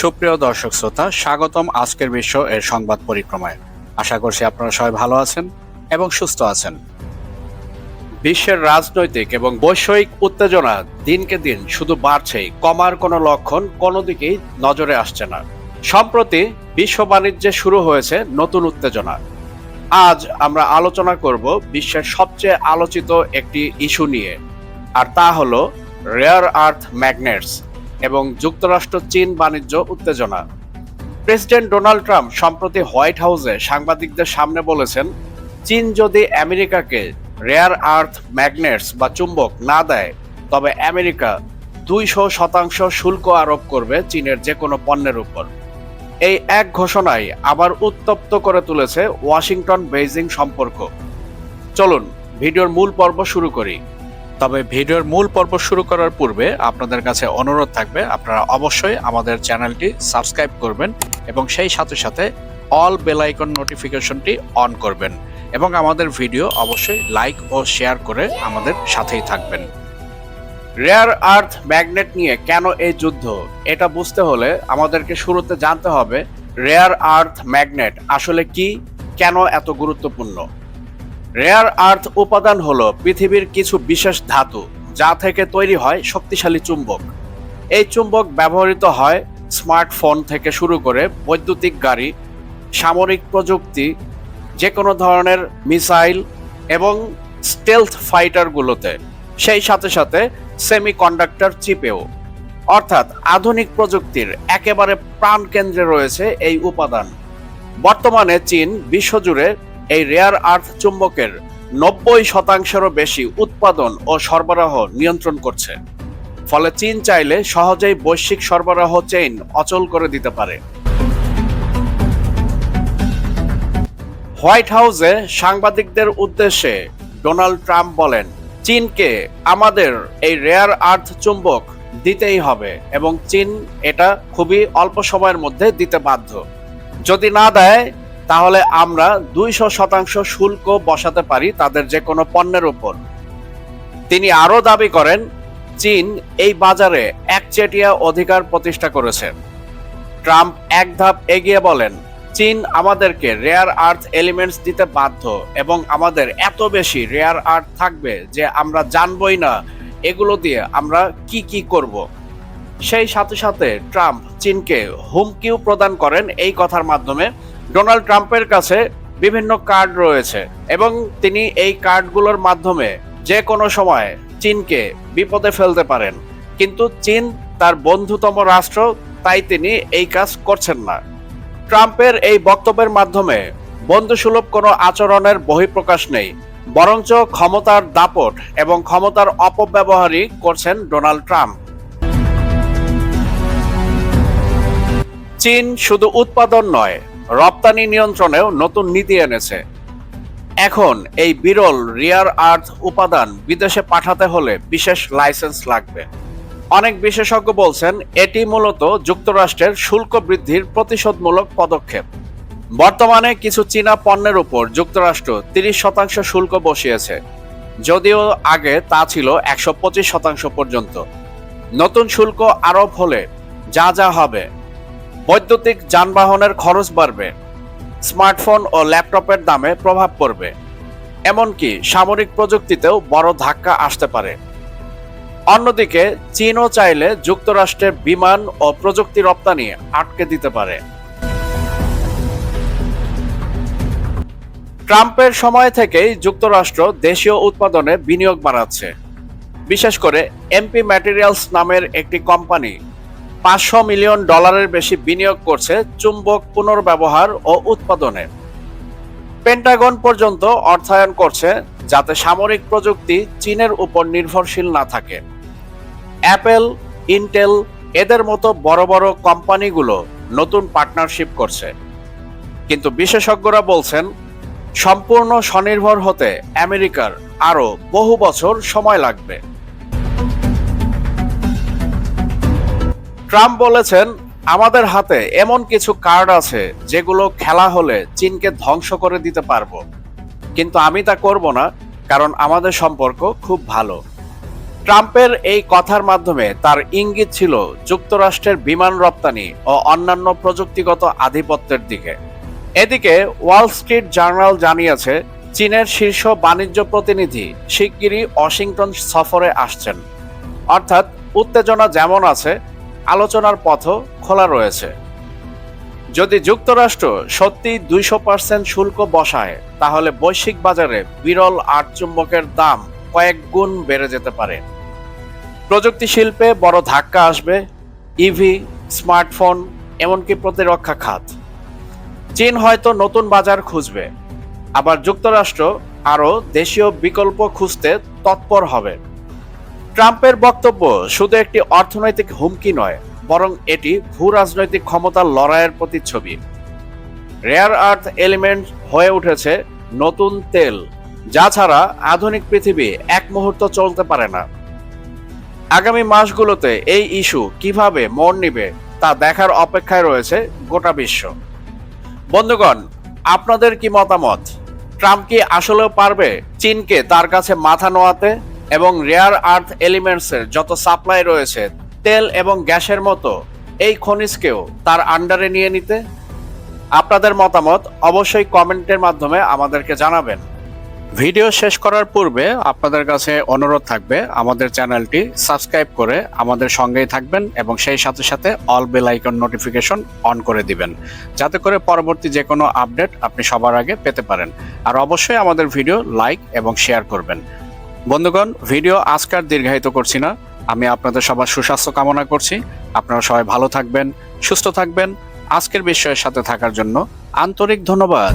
সুপ্রিয় দর্শক শ্রোতা, স্বাগতম আজকের বিশ্ব এর সংবাদ পরিক্রমায়। আশা করছি আপনারা সবাই ভালো আছেন এবং সুস্থ আছেন। বিশ্বের রাজনৈতিক এবং বৈষয়িক উত্তেজনা দিনকে দিন শুধু বাড়ছেই, কমার কোনো লক্ষণ কোনো দিকেই নজরে আসছে না। সম্প্রতি বিশ্ব বাণিজ্যে শুরু হয়েছে নতুন উত্তেজনা। আজ আমরা আলোচনা করব বিশ্বের সবচেয়ে আলোচিত একটি ইস্যু নিয়ে, আর তা হলো রেয়ার আর্থ ম্যাগনেটস এবং যুক্তরাষ্ট্র, চীন বাণিজ্য উত্তেজনা। প্রেসিডেন্ট ডোনাল্ড ট্রাম্প সম্প্রতি হোয়াইট হাউসে সাংবাদিকদের সামনে বলেছেন, চীন যদি আমেরিকাকে রেয়ার আর্থ ম্যাগনেটস বা চুম্বক না দেয়, তবে আমেরিকা দুইশো শতাংশ শুল্ক আরোপ করবে চীনের যে কোনো পণ্যের উপর। এই এক ঘোষণায় আবার উত্তপ্ত করে তুলেছে ওয়াশিংটন বেইজিং সম্পর্ক। চলুন, ভিডিওর মূল পর্ব শুরু করি। তবে ভিডিওর মূল পর্ব শুরু করার পূর্বে আপনাদের কাছে অনুরোধ থাকবে, আপনারা অবশ্যই আমাদের চ্যানেলটি সাবস্ক্রাইব করবেন এবং সেই সাথে সাথে অল বেল আইকন নোটিফিকেশনটি অন করবেন এবং আমাদের ভিডিও অবশ্যই লাইক ও শেয়ার করে আমাদের সাথেই থাকবেন। রেয়ার আর্থ ম্যাগনেট নিয়ে কেন এই যুদ্ধ? এটা বুঝতে হলে আমাদেরকে শুরুতে জানতে হবে, রেয়ার আর্থ ম্যাগনেট আসলে কি? কেন এত গুরুত্বপূর্ণ? রেয়ার আর্থ উপাদান হলো পৃথিবীর কিছু বিশেষ ধাতু, যা থেকে তৈরি হয় শক্তিশালী চুম্বক। এই চুম্বক ব্যবহৃত হয় স্মার্টফোন থেকে শুরু করে বৈদ্যুতিক গাড়ি, সামরিক প্রযুক্তি যে কোনো ধরনের মিসাইল এবং স্টেলথ ফাইটারগুলোতে সেই সাথে সাথে সেমি কন্ডাক্টর চিপেও অর্থাৎ আধুনিক প্রযুক্তির একেবারে প্রাণকেন্দ্রে রয়েছে এই উপাদান। বর্তমানে চীন বিশ্বজুড়ে এই রেয়ার আর্থ চুম্বকের নব্বই শতাংশেরও বেশি উৎপাদন ও সরবরাহ নিয়ন্ত্রণ করছে। ফলে চীন চাইলে সহজেই বৈশ্বিক সরবরাহ চেইন অচল করে দিতে পারে। হোয়াইট হাউসে সাংবাদিকদের উদ্দেশ্যে ডোনাল্ড ট্রাম্প বলেন, চীনকে আমাদের এই রেয়ার আর্থ চুম্বক দিতেই হবে এবং চীন এটা খুবই অল্প সময়ের মধ্যে দিতে বাধ্য। যদি না দেয় তাহলে আমরা দুইশো শতাংশ শুল্ক বসাতে পারি তাদের যে কোনো পণ্যের উপর। তিনি আরও দাবি করেন, চীন এই বাজারে একচেটিয়া অধিকার প্রতিষ্ঠা করেছে। ট্রাম্প এক ধাপ এগিয়ে বলেন, চীন আমাদেরকে রেয়ার আর্থ এলিমেন্টস দিতে বাধ্য এবং আমাদের এত বেশি রেয়ার আর্থ থাকবে যে আমরা জানবই না এগুলো দিয়ে আমরা কি কি করব। সেই সাথে সাথে ট্রাম্প চীনকে হুমকিও প্রদান করেন এই কথার মাধ্যমে। ডোনাল্ড ট্রাম্পের কাছে বিভিন্ন কার্ড রয়েছে এবং তিনি এই কার্ডগুলোর মাধ্যমে যে কোনো সময় চীনকে বিপদে ফেলতে পারেন। কিন্তু চীন তার বন্ধুতম রাষ্ট্র, তাই তিনি এই কাজ করছেন না। ট্রাম্পের এই বক্তব্যের মাধ্যমে বন্ধুসুলভ কোনো আচরণের বহিঃপ্রকাশ নেই, বরঞ্চ ক্ষমতার দাপট এবং ক্ষমতার অপব্যবহারই করছেন ডোনাল্ড ট্রাম্প। চীন শুধু উৎপাদন নয় রপ্তানি নিয়ন্ত্রণেও নতুন নীতি এনেছে। এখন এই বিরল রিয়ার আর্থ উপাদান বিদেশে পাঠাতে হলে বিশেষ লাইসেন্স লাগবে। অনেক বিশেষজ্ঞ বলছেন, এটি মূলত যুক্তরাষ্ট্রের শুল্ক বৃদ্ধির প্রতিশোধমূলক পদক্ষেপ। বর্তমানে কিছু চীনা পণ্যের উপর যুক্তরাষ্ট্র তিরিশ শতাংশ শুল্ক বসিয়েছে, যদিও আগে তা ছিল একশো পঁচিশ শতাংশ পর্যন্ত। নতুন শুল্ক আরোপ হলে যা যা হবে বৈদ্যুতিক যানবাহনের খরচ বাড়বে, স্মার্টফোন ও ল্যাপটপের দামে প্রভাব পড়বে, এমনকি সামরিক প্রযুক্তিতেও বড় ধাক্কা আসতে পারে। অন্যদিকে, চীনও চাইলে যুক্তরাষ্ট্রের বিমান ও প্রযুক্তি রপ্তানি আটকে দিতে পারে। ট্রাম্পের সময় থেকেই যুক্তরাষ্ট্র দেশীয় উৎপাদনে বিনিয়োগ বাড়াচ্ছে। বিশেষ করে এমপি ম্যাটেরিয়ালস নামের একটি কোম্পানি পাঁচশো মিলিয়ন ডলারের বেশি বিনিয়োগ করছে চুম্বক পুনর্ব্যবহার ও উৎপাদনে। পেন্টাগন পর্যন্ত অর্থায়ন করছে যাতে সামরিক প্রযুক্তি চীনের উপর নির্ভরশীল না থাকে। অ্যাপেল, ইন্টেল এদের মতো বড় বড় কোম্পানিগুলো নতুন পার্টনারশিপ করছে। কিন্তু বিশেষজ্ঞরা বলছেন, সম্পূর্ণ স্বনির্ভর হতে আমেরিকার আরও বহু বছর সময় লাগবে। ট্রাম্প বলেছেন, আমাদের হাতে এমন কিছু কার্ড আছে যেগুলো খেলা হলে চীনকে ধ্বংস করে দিতে পারব। কিন্তু আমি তা করব না, কারণ আমাদের সম্পর্ক খুব ভালো। ট্রাম্পের এই কথার মাধ্যমে তার ইঙ্গিত ছিল যুক্তরাষ্ট্রের বিমান রপ্তানি ও অন্যান্য প্রযুক্তিগত আধিপত্যের দিকে। এদিকে ওয়াল স্ট্রিট জার্নাল জানিয়েছে, চীনের শীর্ষ বাণিজ্য প্রতিনিধি শিগগিরই ওয়াশিংটন সফরে আসছেন। অর্থাৎ, উত্তেজনা যেমন আছে আলোচনার পথও খোলা রয়েছে। যদি যুক্তরাষ্ট্র সত্যি দুইশো পার্সেন্ট শুল্ক বসায়, তাহলে বৈশ্বিক বাজারে বিরল আট চুম্বকের দাম কয়েক গুণ বেড়ে যেতে পারে। প্রযুক্তি শিল্পে বড় ধাক্কা আসবে ইভি স্মার্টফোন, এমনকি প্রতিরক্ষা খাত। চীন হয়তো নতুন বাজার খুঁজবে, আবার যুক্তরাষ্ট্র আরও দেশীয় বিকল্প খুঁজতে তৎপর হবে। ট্রাম্পের বক্তব্য, শুধু একটি অর্থনৈতিক হুমকি নয়, বরং এটি ভূ রাজনৈতিক ক্ষমতার লড়াইয়ের প্রতিচ্ছবি। রেয়ার আর্থ এলিমেন্ট হয়ে উঠেছে নতুন তেল, যা ছাড়া আধুনিক পৃথিবী এক মুহূর্ত চলতে পারে না। আগামী মাসগুলোতে এই ইস্যু কীভাবে মন নিবে, তা দেখার অপেক্ষায় রয়েছে গোটা বিশ্ব। বন্ধুগণ, আপনাদের কি মতামত? ট্রাম্প কি আসলেও পারবে চীনকে তার কাছে মাথা নোয়াতে? এবং রেয়ার আর্থ এলিমেন্টসের যত সাপ্লাই রয়েছে, তেল এবং গ্যাসের মতো, এই খনিজকেও তার আন্ডারে নিয়ে নিতে। আপনাদের মতামত অবশ্যই কমেন্টের মাধ্যমে আমাদেরকে জানাবেন। ভিডিও শেষ করার পূর্বে আপনাদের কাছে অনুরোধ থাকবে, আমাদের চ্যানেলটি সাবস্ক্রাইব করে আমাদের সঙ্গেই থাকবেন এবং সেই সাথে সাথে all bell icon notification on করে দিবেন, যাতে করে পরবর্তী যে কোনো আপডেট আপনি সবার আগে পেতে পারেন। আর অবশ্যই আমাদের ভিডিও লাইক এবং শেয়ার করবেন। বন্ধুগণ, ভিডিও আজকার দীর্ঘায়িত করছি না। আমি আপনাদের সবার সুস্বাস্থ্য কামনা করছি। আপনারা সবাই ভালো থাকবেন, সুস্থ থাকবেন। আজকের বিষয়ের সাথে থাকার জন্য আন্তরিক ধন্যবাদ।